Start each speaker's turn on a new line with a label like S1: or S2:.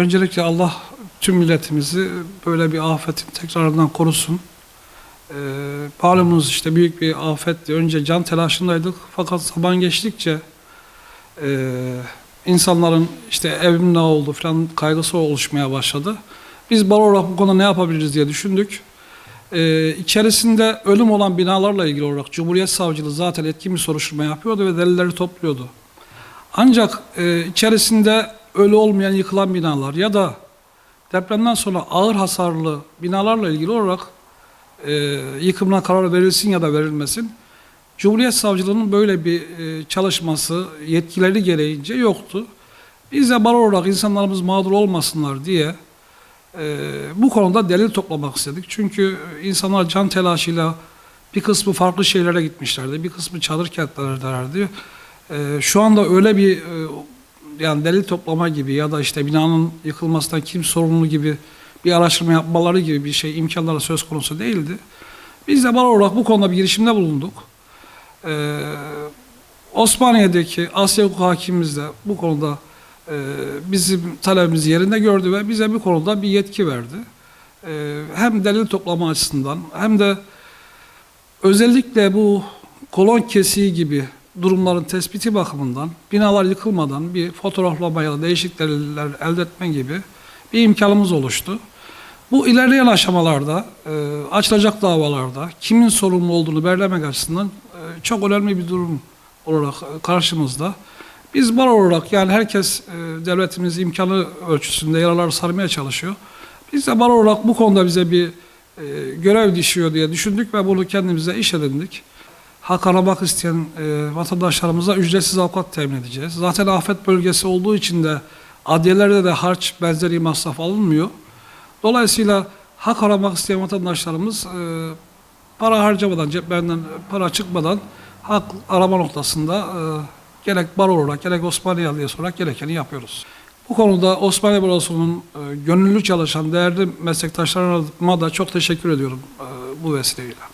S1: Öncelikle Allah tüm milletimizi böyle bir afetin tekrarından korusun. Ee, malumunuz işte büyük bir afetti. Önce can telaşındaydık fakat zaman geçtikçe e, insanların işte evim ne oldu falan kaygısı oluşmaya başladı. Biz baro olarak bu konuda ne yapabiliriz diye düşündük. Ee, içerisinde ölüm olan binalarla ilgili olarak Cumhuriyet Savcılığı zaten etkin bir soruşturma yapıyordu ve delilleri topluyordu. Ancak e, içerisinde ölü olmayan yıkılan binalar ya da depremden sonra ağır hasarlı binalarla ilgili olarak e, yıkımına karar verilsin ya da verilmesin. Cumhuriyet Savcılığı'nın böyle bir e, çalışması yetkileri gereğince yoktu. Biz de baro olarak insanlarımız mağdur olmasınlar diye e, bu konuda delil toplamak istedik. Çünkü insanlar can telaşıyla bir kısmı farklı şeylere gitmişlerdi, bir kısmı çadır kentlerdelerdi. E, şu anda öyle bir e, yani delil toplama gibi ya da işte binanın yıkılmasından kim sorumlu gibi bir araştırma yapmaları gibi bir şey imkanları söz konusu değildi. Biz de baro olarak bu konuda bir girişimde bulunduk. Ee, Osmaniye'deki Asya Hukuk Hakimimiz de bu konuda e, bizim talebimizi yerinde gördü ve bize bu konuda bir yetki verdi. Ee, hem delil toplama açısından hem de özellikle bu kolon kesiği gibi durumların tespiti bakımından binalar yıkılmadan bir fotoğraflama ya da değişik deliller elde etme gibi bir imkanımız oluştu. Bu ilerleyen aşamalarda e, açılacak davalarda kimin sorumlu olduğunu belirlemek açısından e, çok önemli bir durum olarak e, karşımızda. Biz bar olarak yani herkes e, devletimiz imkanı ölçüsünde yaraları sarmaya çalışıyor. Biz de bar olarak bu konuda bize bir e, görev düşüyor diye düşündük ve bunu kendimize iş edindik. Hak aramak isteyen e, vatandaşlarımıza ücretsiz avukat temin edeceğiz. Zaten afet bölgesi olduğu için de adliyelerde de harç benzeri masraf alınmıyor. Dolayısıyla hak aramak isteyen vatandaşlarımız e, para harcamadan, ceplerinden para çıkmadan hak arama noktasında e, gerek baro olarak gerek Osmaniye Adliyesi olarak gerekeni yapıyoruz. Bu konuda Osmaniye Barosu'nun e, gönüllü çalışan değerli meslektaşlarıma da çok teşekkür ediyorum e, bu vesileyle.